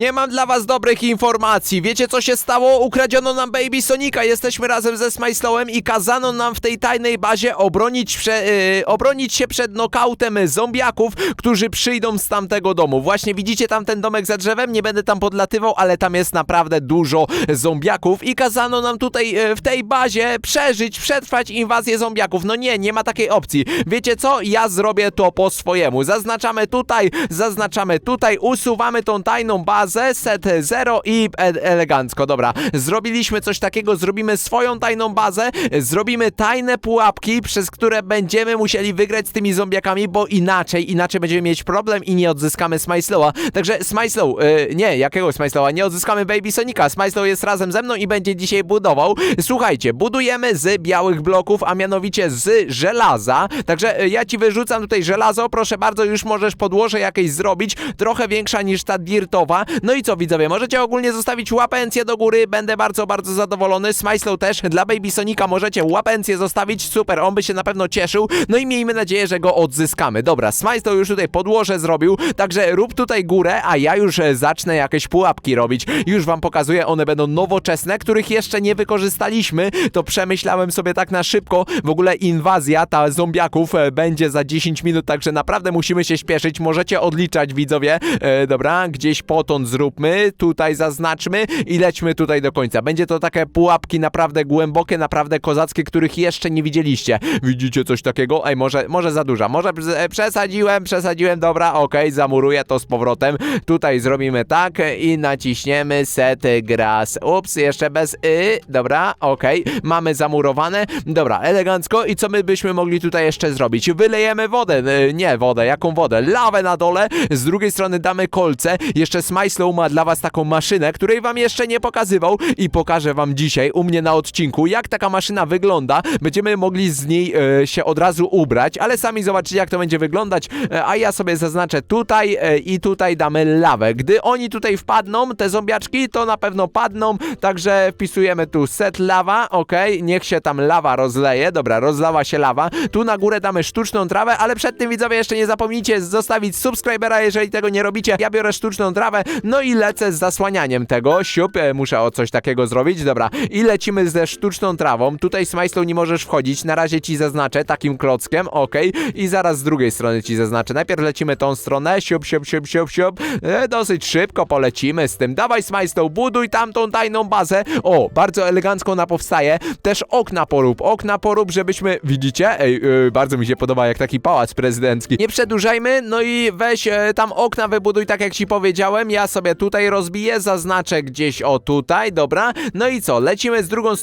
Nie mam dla was dobrych informacji. Wiecie co się stało? Ukradziono nam Baby Sonika. Jesteśmy razem ze Smajslowem i kazano nam w tej tajnej bazie obronić, prze, yy, obronić się przed nokautem zombiaków, którzy przyjdą z tamtego domu. Właśnie widzicie tam ten domek za drzewem? Nie będę tam podlatywał, ale tam jest naprawdę dużo zombiaków i kazano nam tutaj yy, w tej bazie przeżyć, przetrwać inwazję zombiaków. No nie, nie ma takiej opcji. Wiecie co? Ja zrobię to po swojemu. Zaznaczamy tutaj, zaznaczamy tutaj, usuwamy tą tajną bazę, set 0 i e elegancko. Dobra, zrobiliśmy coś takiego, zrobimy swoją tajną bazę, zrobimy tajne pułapki, przez które będziemy musieli wygrać z tymi zombiakami, bo inaczej, inaczej będziemy mieć problem i nie odzyskamy Smyslowa. Także Smyslow, e, nie, jakiego Smyslowa? Nie odzyskamy Baby Sonika. Smyslow jest razem ze mną i będzie dzisiaj budował. Słuchajcie, budujemy z białych bloków, a mianowicie z żelaza. Także e, ja ci wyrzucam tutaj żelazo, proszę bardzo, już możesz podłoże jakieś zrobić, trochę większa niż ta dirtowa. No i co widzowie, możecie ogólnie zostawić łapencję do góry, będę bardzo, bardzo zadowolony. Smyslow też, dla Baby Sonika możecie łapencję zostawić, super, on by się na pewno cieszył. No i miejmy nadzieję, że go odzyskamy. Dobra, Smyslow już tutaj podłoże zrobił, także rób tutaj górę, a ja już e, zacznę jakieś pułapki robić. Już wam pokazuję, one będą nowoczesne, których jeszcze nie wykorzystaliśmy. To przemyślałem sobie tak na szybko. W ogóle inwazja ta zombiaków e, będzie za 10 minut, także naprawdę musimy się śpieszyć. Możecie odliczać widzowie. E, dobra, gdzieś potąd zróbmy, tutaj zaznaczmy i lećmy tutaj do końca. Będzie to takie pułapki naprawdę głębokie, naprawdę kozackie, których jeszcze nie widzieliście. Widzicie coś takiego? Ej, może, może za duża, może prze- przesadziłem, przesadziłem, dobra, okej, zamuruję to z powrotem. Tutaj zrobimy tak i naciśniemy set grass. Ups, jeszcze bez y, dobra, okej, mamy zamurowane. Dobra, elegancko i co my byśmy mogli tutaj jeszcze zrobić? Wylejemy wodę, e, nie wodę, jaką wodę? Lawę na dole, z drugiej strony damy kolce, jeszcze Smyslow ma dla was taką maszynę, której wam jeszcze nie pokazywał i pokażę wam dzisiaj u mnie na odcinku, jak taka maszyna wygląda. Będziemy mogli z niej e, się od razu ubrać, ale sami zobaczycie jak to będzie wyglądać, e, a ja sobie zaznaczę tutaj e, i tutaj damy lawę. Gdy oni tutaj wpadną, te zombiaczki, to na pewno padną, także wpisujemy tu set lawa, ok, niech się tam lawa rozleje, dobra, rozlała się lawa. Tu na górę damy sztuczną trawę, ale przed tym widzowie jeszcze nie zapomnijcie zostawić subskrybera, jeżeli tego nie robicie. Ja biorę sztuczną trawę, no i lecę z zasłanianiem tego. Siup, e, muszę o coś takiego zrobić, dobra. I lecimy ze sztuczną trawą. Tutaj Smyslow nie możesz wchodzić, na razie ci zaznaczę takim klockiem, ok. I zaraz z drugiej strony ci zaznaczę. Najpierw lecimy tą stronę, siup, siup, siup, siup, siup. E, dosyć szybko polecimy z tym. Dawaj Smyslow, buduj tamtą tajną bazę. O, bardzo elegancko ona powstaje. Też okna porób, okna porób, żebyśmy, widzicie? Ej, e, bardzo mi się podoba, jak taki pałac prezydencki. Nie przedłużajmy, no i weź e, tam okna wybuduj tak jak ci powiedziałem. Ja sobie tutaj rozbiję, zaznaczę gdzieś o tutaj, dobra. No i co? Lecimy z drugą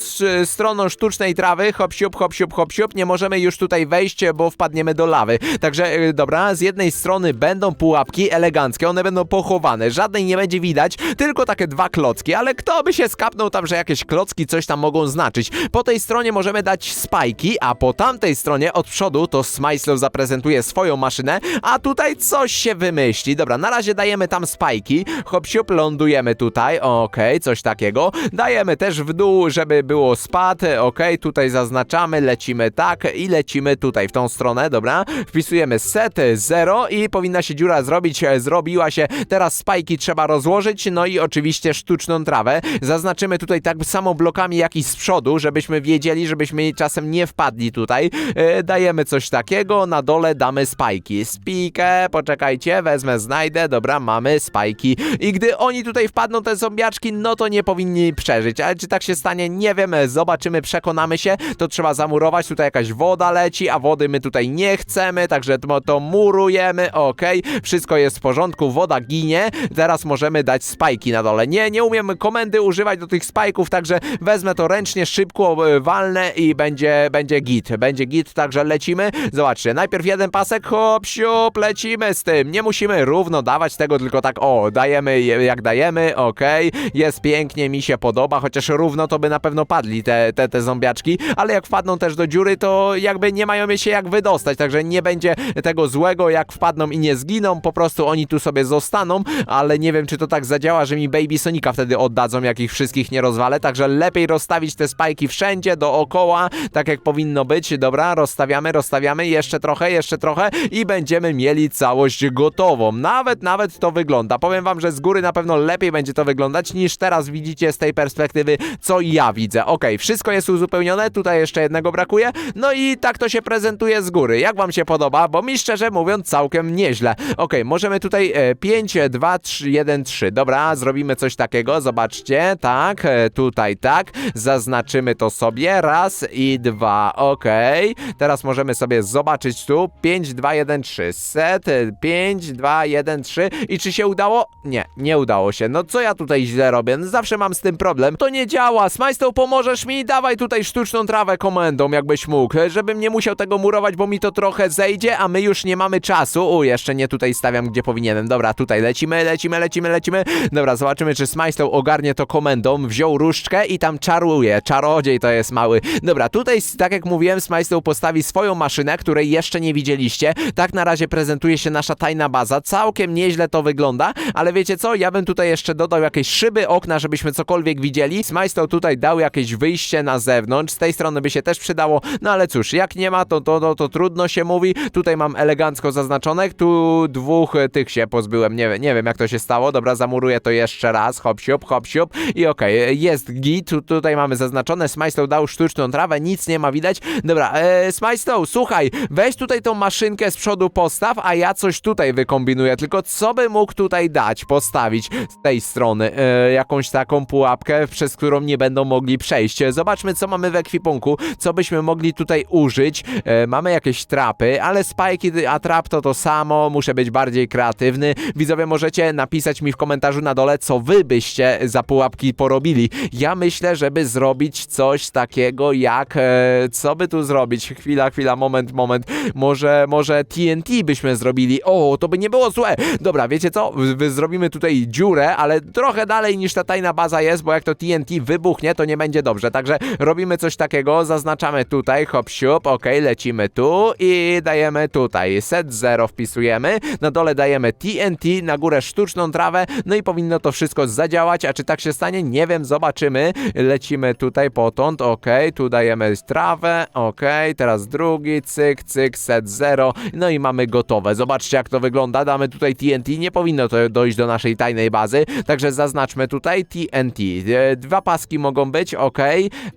stroną sztucznej trawy. Hop siup, hop siup, hop siup. Nie możemy już tutaj wejść, bo wpadniemy do lawy. Także e, dobra, z jednej strony będą pułapki eleganckie, one będą pochowane. Żadnej nie będzie widać, tylko takie dwa klocki, ale kto by się skapnął tam, że jakieś klocki coś tam mogą znaczyć. Po tej stronie możemy dać spajki, a po tamtej stronie od przodu to Smyslow zaprezentuje swoją maszynę, a tutaj coś się wymyśli. Dobra, na razie dajemy tam spajki. Hop siup, lądujemy tutaj. Okej, coś takiego. Dajemy też w dół, żeby było spad. Okej, tutaj zaznaczamy, lecimy tak i lecimy tutaj w tą stronę, dobra. Wpisujemy set 0 i powinna się dziura zrobić. Zrobiła się. Teraz spajki trzeba rozłożyć, no i oczywiście sztuczną trawę. Zaznaczymy tutaj tak samo blokami jak i z przodu, żebyśmy wiedzieli, żebyśmy czasem nie wpadli tutaj. E, Dajemy coś takiego, na dole damy spajki. Spikę, poczekajcie, wezmę, znajdę, dobra, mamy spajki. I gdy oni tutaj wpadną, te zombiaczki, no to nie powinni przeżyć. Ale czy tak się stanie, nie wiem, zobaczymy, przekonamy się. To trzeba zamurować, tutaj jakaś woda leci, a wody my tutaj nie chcemy, także to, to murujemy, okej. Wszystko jest w porządku, woda ginie. Teraz możemy dać spajki na dole. Nie, nie umiem komendy używać do tych spajków, także wezmę to ręcznie, szybko walnę i będzie, będzie git. Będzie git, także lecimy. Zobaczcie, najpierw jeden pasek, hop, siup, lecimy z tym. Nie musimy równo dawać tego, tylko tak, o, dajemy je- jak dajemy, okej. Jest pięknie, mi się podoba, chociaż równo to by na pewno padli te, te, te zombiaczki, ale jak wpadną też do dziury, to jakby nie mają się jak wydostać, także nie będzie tego złego, jak wpadną i nie zginą, po prostu oni tu sobie zostaną, ale nie wiem, czy to tak zadziała, że mi Baby Sonika wtedy oddadzą, jak ich wszystkich nie rozwalę, także lepiej rozstawić te spajki wszędzie, dookoła, tak jak powinno być, dobra, rozstawiamy, rozstawiamy, jeszcze trochę, jeszcze trochę i będziemy mieli całość gotową, nawet, nawet to wygląda, powiem wam, że że z góry na pewno lepiej będzie to wyglądać niż teraz widzicie z tej perspektywy, co ja widzę. Okej, wszystko jest uzupełnione, tutaj jeszcze jednego brakuje, no i tak to się prezentuje z góry. Jak wam się podoba? Bo mi szczerze mówiąc całkiem nieźle. Okej, możemy tutaj e, 5, 2, 3, 1, 3. Dobra, zrobimy coś takiego, zobaczcie, tak, e, tutaj tak, zaznaczymy to sobie, raz i dwa, okej. Teraz możemy sobie zobaczyć tu, 5, 2, 1, 3, set, e, 5, 2, 1, 3 i czy się udało? Nie, nie udało się. No co ja tutaj źle robię? No Zawsze mam z tym problem. To nie działa. Smajstow, pomożesz mi? Dawaj tutaj sztuczną trawę komendą, jakbyś mógł, żebym nie musiał tego murować, bo mi to trochę zejdzie, a my już nie mamy czasu. U, jeszcze nie tutaj stawiam, gdzie powinienem. Dobra, tutaj lecimy, lecimy, lecimy, lecimy. Dobra, zobaczymy, czy Smajstow ogarnie to komendą. Wziął różdżkę i tam czaruje. Czarodziej to jest mały. Dobra, tutaj, tak jak mówiłem, Smajstow postawi swoją maszynę, której jeszcze nie widzieliście. Tak na razie prezentuje się nasza tajna baza. Całkiem nieźle to wygląda, ale wiecie co? Ja bym tutaj jeszcze dodał jakieś szyby, okna, żebyśmy cokolwiek widzieli. Smajstow tutaj dał jakieś wyjście na zewnątrz. Z tej strony by się też przydało. No ale cóż, jak nie ma, to, to, to, to trudno się mówi. Tutaj mam elegancko zaznaczonych. Tu dwóch e, tych się pozbyłem. Nie, nie wiem, jak to się stało. Dobra, zamuruję to jeszcze raz. Hop, siup, hop, siup. I okej, jest git. Tu, tutaj mamy zaznaczone. Smajstow dał sztuczną trawę. Nic nie ma widać. Dobra, e, Smajstow, słuchaj, weź tutaj tą maszynkę z przodu postaw, a ja coś tutaj wykombinuję. Tylko co by mógł tutaj dać, postawić z tej strony? E, jakąś taką pułapkę, przez którą nie będą mogli przejść. E, Zobaczmy, co mamy w ekwipunku, co byśmy mogli tutaj użyć. E, mamy jakieś trapy, ale spajki, a trap to to samo. Muszę być bardziej kreatywny. Widzowie, możecie napisać mi w komentarzu na dole, co wy byście za pułapki porobili. Ja myślę, żeby zrobić coś takiego jak... E, co by tu zrobić? Chwila, chwila, moment, moment. Może, może TNT byśmy zrobili. O, to by nie było złe. Dobra, wiecie co? Wy- wy zrobimy tutaj dziurę, ale trochę dalej niż ta tajna baza jest, bo jak to TNT wybuchnie, to nie będzie dobrze. Także robimy coś takiego, zaznaczamy tutaj, hop, siup, ok, lecimy tu i dajemy tutaj set 0 wpisujemy, na dole dajemy TNT, na górę sztuczną trawę, no i powinno to wszystko zadziałać, a czy tak się stanie? Nie wiem, zobaczymy. Lecimy tutaj potąd, ok, tu dajemy trawę, ok, teraz drugi, cyk, cyk, set 0, no i mamy gotowe. Zobaczcie jak to wygląda, damy tutaj TNT, nie powinno to dojść do naszej tajnej bazy, także zaznaczmy tutaj TNT. E, Dwa paski mogą być, ok,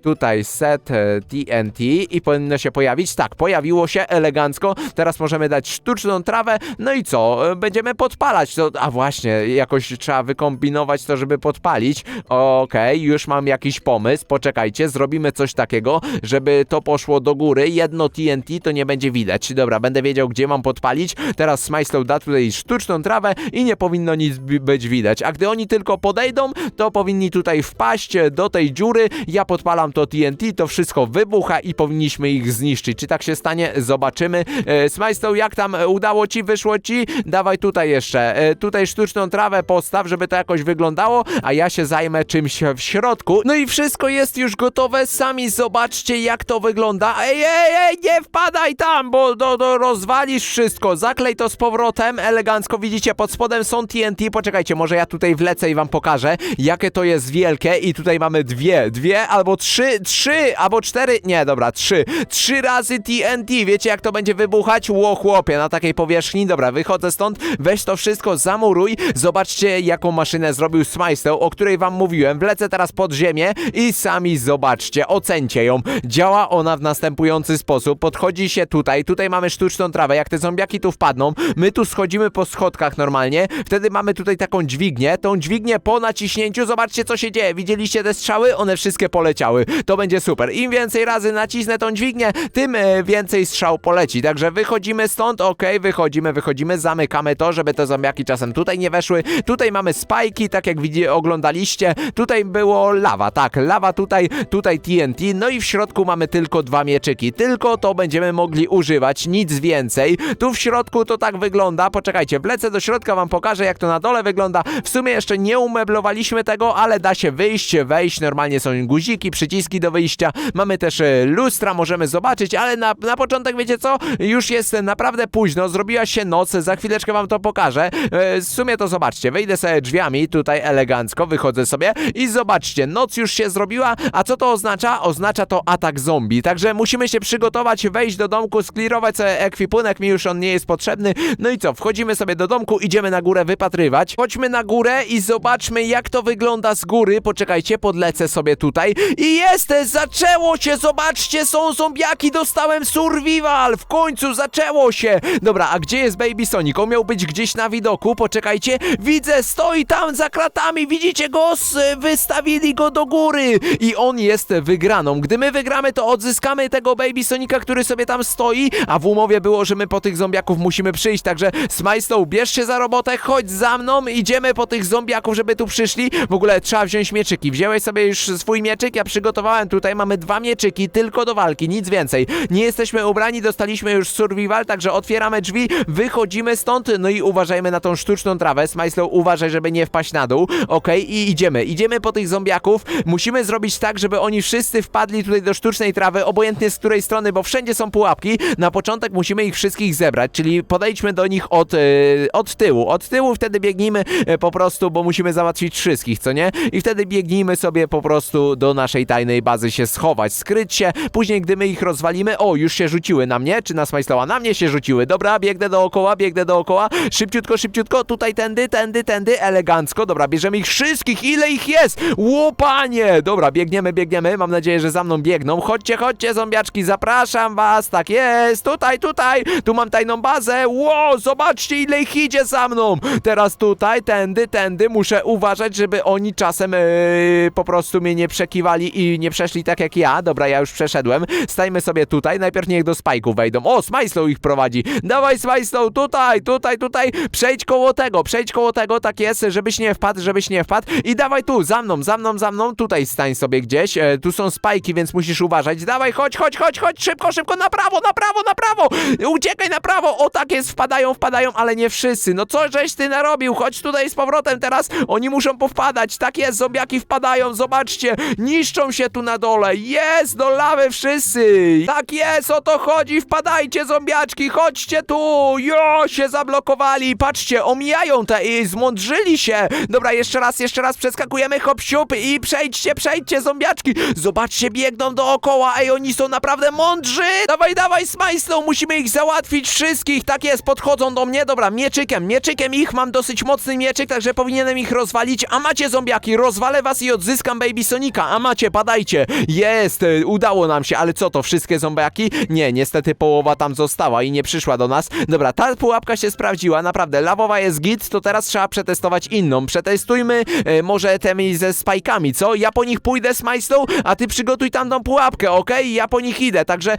tutaj set e, TNT i powinno się pojawić, tak, pojawiło się elegancko, teraz możemy dać sztuczną trawę, no i co, E, będziemy podpalać to, a właśnie, jakoś trzeba wykombinować to, żeby podpalić, okej, już mam jakiś pomysł, poczekajcie, zrobimy coś takiego, żeby to poszło do góry, jedno TNT to nie będzie widać, dobra, będę wiedział, gdzie mam podpalić, teraz Smajslow da tutaj sztuczną trawę i nie powinno nic być widać, a gdy oni tylko podejdą, to powinni tutaj wpaść do tej dziury, ja podpalam to TNT, to wszystko wybucha i powinniśmy ich zniszczyć, czy tak się stanie, zobaczymy, e, Smajslow, jak tam udało ci, wyszło ci, dawaj tutaj jeszcze, e, tutaj sztuczną trawę postaw, żeby to jakoś wyglądało, a ja się zajmę czymś w środku, no i wszystko jest już gotowe, sami zobaczcie jak to wygląda, ej, ej, ej, nie wpadaj tam, bo do, do rozwalisz wszystko, zaklej to z powrotem, elegancko, widzicie, pod spodem są TNT, poczekajcie, może ja tutaj wlecę i wam pokażę, jakie to jest wielkie. I tutaj mamy dwie, dwie albo trzy, trzy, albo cztery, nie, dobra, trzy, trzy razy TNT, wiecie jak to będzie wybuchać? Ło chłopie, na takiej powierzchni, dobra, wychodzę stąd, weź to wszystko, zamuruj, zobaczcie jaką maszynę zrobił Smajstow, o której wam mówiłem, wlecę teraz pod ziemię i sami zobaczcie, ocencie ją, działa ona w następujący sposób, podchodzi się tutaj, tutaj mamy sztuczną trawę, jak te zombiaki tu wpadną, my tu schodzimy po schodkach normalnie, wtedy mamy tutaj taką dźwignię, tą dźwignię po naciśnięciu, zobaczcie co się dzieje, widzieliście te strzały? One wszystkie poleciały, to będzie super, im więcej razy nacisnę tą dźwignię, tym e, więcej strzał poleci, także wychodzimy stąd, ok, wychodzimy, wychodzimy, zamykamy to, żeby te zombiaki czasem tutaj nie weszły, tutaj mamy spajki, tak jak widzi, oglądaliście, tutaj było lawa, tak, lawa tutaj, tutaj TNT, no i w środku mamy tylko dwa mieczyki, tylko to będziemy mogli używać, nic więcej, tu w środku to tak wygląda, poczekajcie, wlecę do środka, wam pokażę jak to na dole wygląda, w sumie jeszcze nie umeblowaliśmy tego, ale da się wyjść, wejść, normalnie są guziki, przyciski do wyjścia, mamy też e, lustra, możemy zobaczyć, ale na, na początek wiecie co, już jest naprawdę późno, zrobiła się noc, za chwileczkę wam to pokażę, e, w sumie to zobaczcie, wyjdę sobie drzwiami, tutaj elegancko, wychodzę sobie i zobaczcie, noc już się zrobiła, a co to oznacza? Oznacza to atak zombie, także musimy się przygotować, wejść do domku, sklirować sobie ekwipunek, mi już on nie jest potrzebny, no i co, wchodzimy sobie do domku, idziemy na górę wypatrywać, Chodźmy na górę i zobaczmy, jak to wygląda z góry. Poczekajcie, podlecę sobie tutaj. I jest! Zaczęło się! Zobaczcie, są zombiaki! Dostałem survival! W końcu zaczęło się! Dobra, a gdzie jest Baby Sonic? On miał być gdzieś na widoku. Poczekajcie. Widzę, stoi tam za kratami. Widzicie go? Wystawili go do góry. I on jest wygraną. Gdy my wygramy, to odzyskamy tego Baby Sonika, który sobie tam stoi. A w umowie było, że my po tych zombiaków musimy przyjść. Także Smajslow, bierz się za robotę, chodź za Idziemy po tych zombiaków, żeby tu przyszli. W ogóle trzeba wziąć mieczyki. Wziąłeś sobie już swój mieczyk? Ja przygotowałem tutaj. Mamy dwa mieczyki tylko do walki, nic więcej. Nie jesteśmy ubrani, dostaliśmy już survival, także otwieramy drzwi, wychodzimy stąd, no i uważajmy na tą sztuczną trawę. Smajslow, uważaj, żeby nie wpaść na dół. Okej, i idziemy. Idziemy po tych zombiaków. Musimy zrobić tak, żeby oni wszyscy wpadli tutaj do sztucznej trawy, obojętnie z której strony, bo wszędzie są pułapki. Na początek musimy ich wszystkich zebrać, czyli podejdźmy do nich od, e, od tyłu. Od tyłu wtedy biegnijmy e, po prostu, bo musimy załatwić wszystkich, co nie? I wtedy biegnijmy sobie po prostu do naszej tajnej bazy się schować, skryć się. Później, gdy my ich rozwalimy, o, już się rzuciły na mnie, czy na Smajslowa? Na mnie się rzuciły. Dobra, biegnę dookoła, biegnę dookoła. Szybciutko, szybciutko, tutaj tędy, tędy, tędy, elegancko. Dobra, bierzemy ich wszystkich. Ile ich jest? Łopanie! Dobra, biegniemy, biegniemy. Mam nadzieję, że za mną biegną. Chodźcie, chodźcie, zombiaczki, zapraszam was. Tak jest, tutaj, tutaj. Tu mam tajną bazę. Ło, zobaczcie, ile ich idzie za mną. Teraz tutaj, tędy, tędy. Muszę uważać, żeby oni czasem yy, po prostu mnie nie przekiwali i nie przeszli tak jak ja. Dobra, ja już przeszedłem. Stajmy sobie tutaj. Najpierw niech do spajków wejdą. O, Smajslow ich prowadzi. Dawaj, Smajslow, tutaj, tutaj, tutaj. Przejdź koło tego, przejdź koło tego, tak jest, żebyś nie wpadł, żebyś nie wpadł. I dawaj tu, za mną, za mną, za mną. Tutaj stań sobie gdzieś. E, tu są spajki, więc musisz uważać. Dawaj, chodź, chodź, chodź, chodź, szybko, szybko, na prawo, na prawo, na prawo. Uciekaj na prawo. O, tak jest, wpadają, wpadają, ale nie wszyscy. No co żeś ty narobił? Chodź tutaj z powrotem teraz. Oni muszą powpadać. Tak jest, zombiaki wpadają, zobaczcie. Niszczą się tu na dole. Jest, do lawy wszyscy. Tak jest, o to chodzi. Wpadajcie, zombiaczki, chodźcie tu. Jo, się zablokowali. Patrzcie, omijają te i zmądrzyli się. Dobra, jeszcze raz, jeszcze raz przeskakujemy hop siup i przejdźcie, przejdźcie, zombiaczki. Zobaczcie, biegną dookoła. Ej, oni są naprawdę mądrzy. Dawaj, dawaj, Smajslow, musimy ich załatwić wszystkich. Tak jest, podchodzą do mnie. Dobra, mieczykiem, mieczykiem ich. Mam dosyć mocny mieczyk, także powinienem ich rozwalić. A macie zombiaki, rozwalę was i odzyskam Baby Sonika. A macie, padajcie. Jest, e, udało nam się, ale co to, wszystkie zombiaki? Nie, niestety połowa tam została i nie przyszła do nas. Dobra, ta pułapka się sprawdziła, naprawdę. Lawowa jest git, to teraz trzeba przetestować inną. Przetestujmy e, może temi ze spajkami, co? Ja po nich pójdę z Majslow, a ty przygotuj tam tą pułapkę, okej? Ja po nich idę, także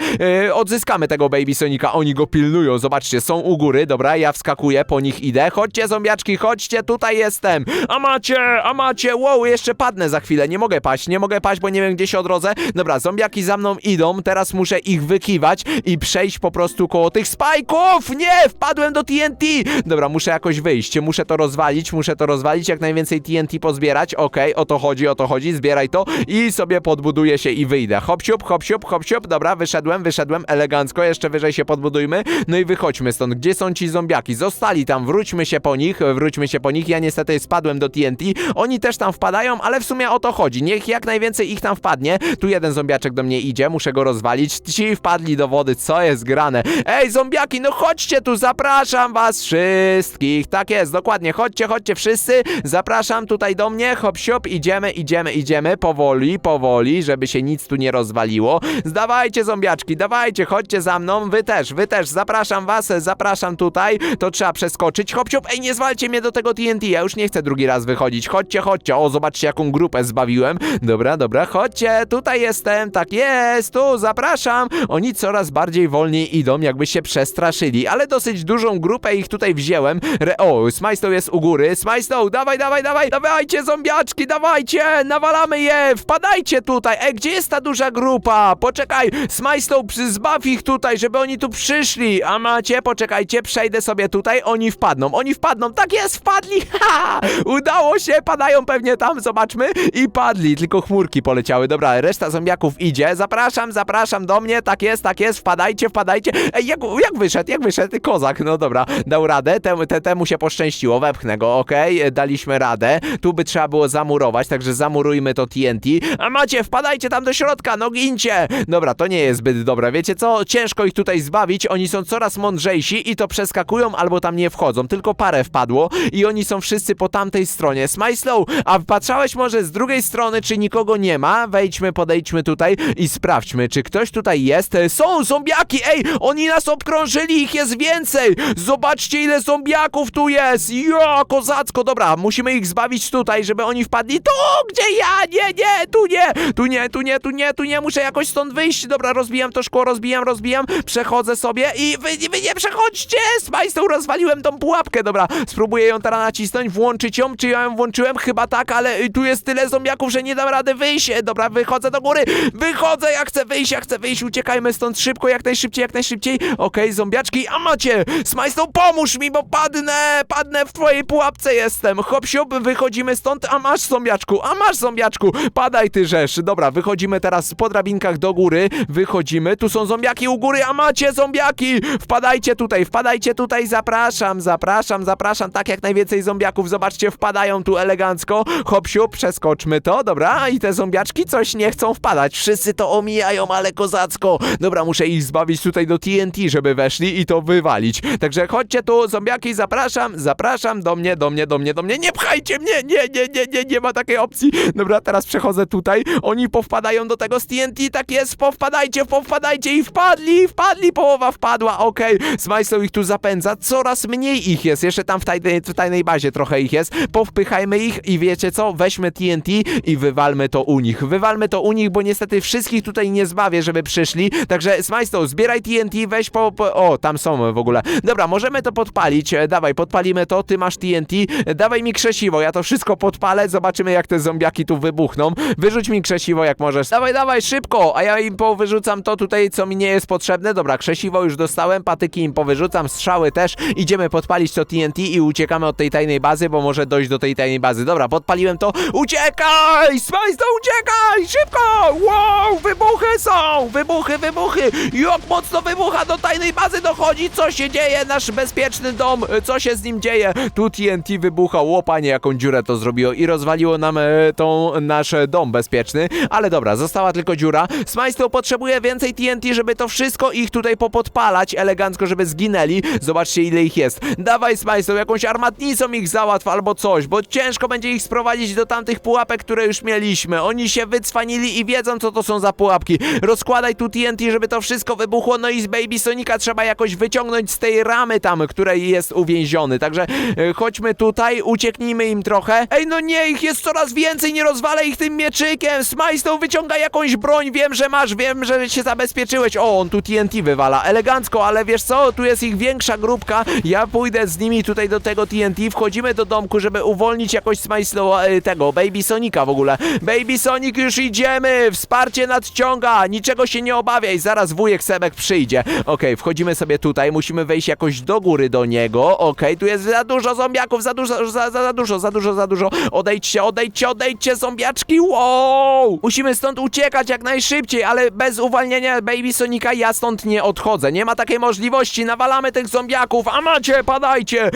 e, odzyskamy tego Baby Sonika. Oni go pilnują, zobaczcie, są u góry, dobra, ja wskakuję, po nich idę. Chodźcie, zombiaczki, chodźcie, tutaj jestem. A macie, a macie, wow, jeszcze padnę za chwilę, nie mogę paść, nie mogę paść, bo nie wiem, gdzie się odrodzę. Dobra, zombiaki za mną idą, teraz muszę ich wykiwać i przejść po prostu koło tych spajków. Nie, wpadłem do TNT. Dobra, muszę jakoś wyjść, muszę to rozwalić, muszę to rozwalić, jak najwięcej TNT pozbierać. Okej, o to chodzi, o to chodzi, zbieraj to i sobie podbuduję się i wyjdę. Hop siup, hop siup, hop siup, dobra, wyszedłem, wyszedłem elegancko, jeszcze wyżej się podbudujmy, no i wychodźmy stąd. Gdzie są ci zombiaki? Zostali tam, wróćmy się po nich, wróćmy się po nich. Ja niestety spadłem do TNT, oni też tam wpadają, ale w sumie o to chodzi. Niech jak najwięcej ich tam wpadnie. Tu jeden zombiaczek do mnie idzie, muszę go rozwalić. Ci wpadli do wody, co jest grane? Ej, zombiaki, no chodźcie tu, zapraszam was wszystkich. Tak jest, dokładnie, chodźcie, chodźcie wszyscy. Zapraszam tutaj do mnie, hop siop, idziemy, idziemy, idziemy, powoli, powoli, żeby się nic tu nie rozwaliło. Zdawajcie zombiaczki, dawajcie, chodźcie za mną, wy też, wy też, zapraszam was, zapraszam tutaj, to trzeba przeskoczyć, hop siop, ej, nie zwalcie mnie do tego TNT, ja już nie chcę drugi raz wychodzić, chodźcie, chodźcie, o, zobaczcie jaką grupę zbawiłem, dobra, dobra, chodźcie, tutaj jestem, tak jest, tu, zapraszam, oni coraz bardziej wolniej idą, jakby się przestraszyli, ale dosyć dużą grupę ich tutaj wziąłem, Re o, Smajstow jest u góry, Smajstow, dawaj, dawaj, dawaj, dawajcie zombiaczki, dawajcie, nawalamy je, wpadajcie tutaj, ej, gdzie jest ta duża grupa, poczekaj, Smajstow, zbaw ich tutaj, żeby oni tu przyszli, a macie, poczekajcie, przejdę sobie tutaj, oni wpadną, oni wpadną, tak jest, wpadli, ha, udało się, padają pewnie tam, zobaczmy, i padli, tylko chmurki poleciały, dobra, reszta zombiaków idzie, zapraszam, zapraszam do mnie, tak jest, tak jest, wpadajcie, wpadajcie, ej, jak, jak wyszedł, jak wyszedł, kozak, no dobra, dał radę, temu, te, temu się poszczęściło, wepchnę go, okej, daliśmy radę, tu by trzeba było zamurować, także zamurujmy to TNT, a macie, wpadajcie tam do środka, no gincie, dobra, to nie jest zbyt dobre, wiecie co, ciężko ich tutaj zbawić, oni są coraz mądrzejsi i to przeskakują albo tam nie wchodzą, tylko parę wpadło, i oni są wszyscy po tamtej stronie. Smile Slow, a patrzałeś może z drugiej strony, czy nikogo nie ma? Wejdźmy, podejdźmy tutaj i sprawdźmy, czy ktoś tutaj jest. E, Są zombiaki, ej, oni nas obkrążyli, ich jest więcej. Zobaczcie, ile zombiaków tu jest. Jo, kozacko, dobra, musimy ich zbawić tutaj, żeby oni wpadli tu, gdzie ja, nie, nie, tu nie, tu nie, tu nie, tu nie, tu nie, muszę jakoś stąd wyjść. Dobra, rozbijam to szkło, rozbijam, rozbijam, przechodzę sobie i wy, wy nie przechodźcie, Smajstą, rozwaliłem tą pułapkę, dobra, spróbuję ją teraz nacisnąć, włączyć ją, czy ja ją włączyłem? Chyba tak, ale y, tu jest tyle zombiaków, że nie dam rady wyjść. E, Dobra, wychodzę do góry, wychodzę, ja chcę wyjść, ja chcę wyjść, uciekajmy stąd szybko, jak najszybciej, jak najszybciej. Okej, zombiaczki, a macie, Smajstą, pomóż mi, bo padnę, padnę, w twojej pułapce jestem. Hop, siup, wychodzimy stąd, a masz zombiaczku, a masz zombiaczku, padaj ty rzesz. Dobra, wychodzimy teraz po drabinkach do góry, wychodzimy, tu są zombiaki u góry, a macie zombiaki, wpadajcie tutaj, wpadajcie tutaj, zapraszam, zapraszam, zapraszam, tak jak najwięcej zombiaków, zobaczcie, wpadają tu elegancko, hop, siup, przeskoczmy to, dobra, i te zombiaczki coś nie chcą wpadać, wszyscy to omijają, ale kozacko, dobra, muszę ich zbawić tutaj do TNT, żeby weszli i to wywalić, także chodźcie tu, zombiaki, zapraszam, zapraszam do mnie, do mnie, do mnie, do mnie, nie pchajcie mnie, nie, nie, nie, nie, nie ma takiej opcji, dobra, teraz przechodzę tutaj, oni powpadają do tego z TNT, tak jest, powpadajcie, powpadajcie! I wpadli, wpadli, połowa wpadła, okej, Smajslow ich tu zapędza, coraz mniej ich jest, jeszcze tam w tajnej, w tajnej bazie trochę ich jest, powpychajmy ich i wiecie co, weźmy TNT i wywalmy to u nich, wywalmy to u nich, bo niestety wszystkich tutaj nie zbawię, żeby przyszli, także Smajslow, zbieraj TNT, weź po, po, o, tam są w ogóle, dobra, możemy to podpalić, e, dawaj, podpalimy to, ty masz TNT, e, dawaj mi krzesiwo, ja to wszystko podpalę, zobaczymy jak te zombiaki tu wybuchną, wyrzuć mi krzesiwo jak możesz, dawaj, dawaj, szybko, a ja im powyrzucam to tutaj, co mi nie jest potrzebne, dobra, krzesiwo już dostałem, patyki im powyrzucam, strzały też, idziemy podpalić to TNT i uciekamy od tej tajnej bazy, bo może dojść do tej tajnej bazy, dobra, podpaliłem to, uciekaj, Smajsto, uciekaj, szybko, wow, wybuchy są, wybuchy, wybuchy, jak mocno wybucha do tajnej bazy dochodzi, co się dzieje, nasz bezpieczny dom, co się z nim dzieje, tu TNT wybucha, łopanie, jaką dziurę to zrobiło i rozwaliło nam e, tą nasz dom bezpieczny, ale dobra, została tylko dziura, Smajsto potrzebuje więcej TNT, żeby to wszystko ich tutaj popodpalać elegancko, żeby zginęli, zobaczcie ile ich jest, dawaj Smajsto, jakąś armatnicą ich załatw albo coś, bo ciężko będzie ich sprowadzić do tamtych pułapek, które już mieliśmy, oni się wycwanili i wiedzą co to są za pułapki, rozkładaj tu TNT, żeby to wszystko wybuchło, no i z Baby Sonika trzeba jakoś wyciągnąć z tej ramy tam, której jest uwięziony, także e, chodźmy tutaj, ucieknijmy im trochę, ej no nie, ich jest coraz więcej, nie rozwalę ich tym mieczykiem, Smajsto wyciąga jakąś broń, wiem, że masz, wiem, że się zabezpieczyłeś, o, on tu TNT wywala, elegancko, ale wiesz co, tu jest ich większa grupka, ja pójdę z nimi tutaj do tego TNT, wchodzimy do domku, żeby uwolnić jakoś Smajslo, e, tego, Baby Sonika w ogóle, Baby Sonic już idziemy, wsparcie nadciąga, niczego się nie obawiaj, zaraz wujek Sebek przyjdzie, okej, wchodzimy sobie tutaj, musimy wejść jakoś do góry do niego, okej, tu jest za dużo zombiaków, za dużo, za, za, za dużo, za dużo, za dużo, odejdźcie, odejdźcie, odejdźcie, zombiaczki, wow, musimy stąd uciekać jak najszybciej, ale bez uwalniania Baby Sonika ja stąd nie odchodzę, nie ma takiej możliwości, nawalamy tych zombiaków, a macie, padajcie,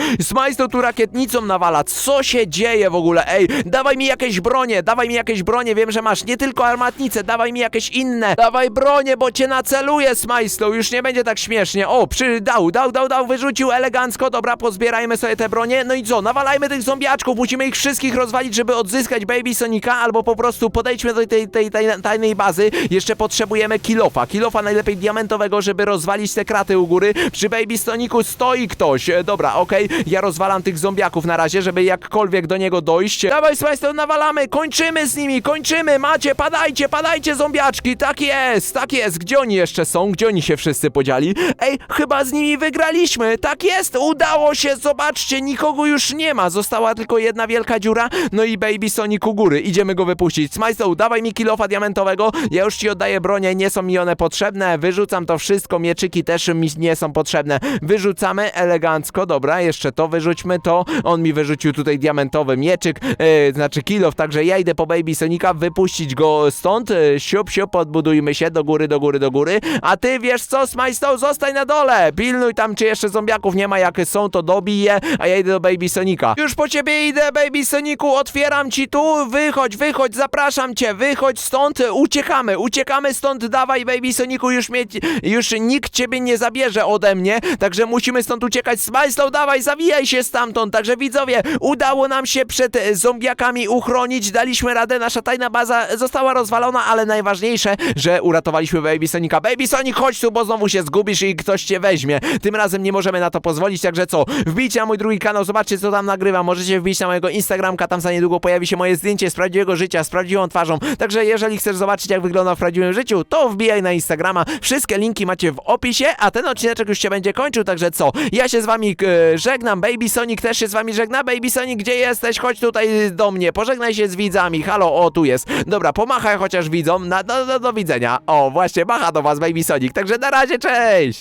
Smajsto tu rakietnicą nawala, co się dzieje w ogóle, ej, dawaj mi jakieś bronie, dawaj mi jakieś bronie, wiem, że masz nie tylko armatnice, dawaj mi jakieś inne, dawaj bronie, bo cię naceluję, Smajsto, już nie będzie tak śmiesznie, o, przy, dał, dał, dał, dał, wyrzucił elegancko, dobra, pozbierajmy sobie te bronie, no i co, nawalajmy tych zombiaczków, musimy ich wszystkich rozwalić, żeby odzyskać Baby Sonika, albo po prostu podejdźmy do tej, tej, tej tajnej bazy, jeszcze potrzebujemy kilofa, kilofa najlepiej diamentowego, żeby rozwalić te kraty u góry, przy Baby Soniku stoi ktoś, E, dobra, okej, ja rozwalam tych zombiaków na razie, żeby jakkolwiek do niego dojść, dawaj, Smajsto, nawalamy, kończymy z nimi, kończymy, macie, padajcie, padajcie zombiaczki, tak jest, tak jest, gdzie oni jeszcze są, gdzie oni się wszyscy podzieli, ej, chyba z nimi wygraliśmy, tak jest, udało się, zobaczcie, nikogo już nie ma, została tylko jedna wielka dziura, no i Baby Sonic u góry, idziemy go wypuścić, Smajsto, dawaj mi kilofa diamentowego, ja już ci oddaję bronię, nie są mi one potrzebne, wyrzucam to wszystko, mieczyki też mi nie są potrzebne, wyrzucamy elegancko, dobra, jeszcze to wyrzućmy, to, on mi wyrzucił tutaj diamentowy mieczyk, e, znaczy kilof, także ja idę po Baby Sonika, wypuścić go stąd, e, siup, siup, podbudujmy się, do góry, do góry, do góry, a ty wiesz co, Smajstow, zostań na dole, pilnuj tam, czy jeszcze zombiaków nie ma, jak są, to dobij je, a ja idę do Baby Sonika. Już po ciebie idę, Baby Soniku, otwieram ci tu, wychodź, wychodź, zapraszam cię, wychodź stąd, uciekamy, uciekamy stąd, dawaj, Baby Soniku, już mnie, już nikt ciebie nie zabierze ode mnie, także musimy stąd uciekać, Smajstow, dawaj, zawijaj się, się stamtąd. Także widzowie, udało nam się przed e, zombiakami uchronić, daliśmy radę, nasza tajna baza została rozwalona, ale najważniejsze, że uratowaliśmy Baby Sonika. Baby Sonic, chodź tu, bo znowu się zgubisz i ktoś cię weźmie. Tym razem nie możemy na to pozwolić, także co? Wbijcie na mój drugi kanał, zobaczcie co tam nagrywam. Możecie wbić na mojego Instagramka, tam za niedługo pojawi się moje zdjęcie z prawdziwego życia, z prawdziwą twarzą. Także jeżeli chcesz zobaczyć jak wygląda w prawdziwym życiu, to wbijaj na Instagrama. Wszystkie linki macie w opisie, a ten odcineczek już się będzie kończył, także co? Ja się z wami e, żegnam, Baby Sonic też się z wami żegna. Baby Sonic, gdzie jesteś? Chodź tutaj do mnie, pożegnaj się z widzami. Halo, o tu jest. Dobra, pomachaj chociaż widzom. Na, do, do, do widzenia. O, właśnie, macha do was Baby Sonic. Także na razie, cześć!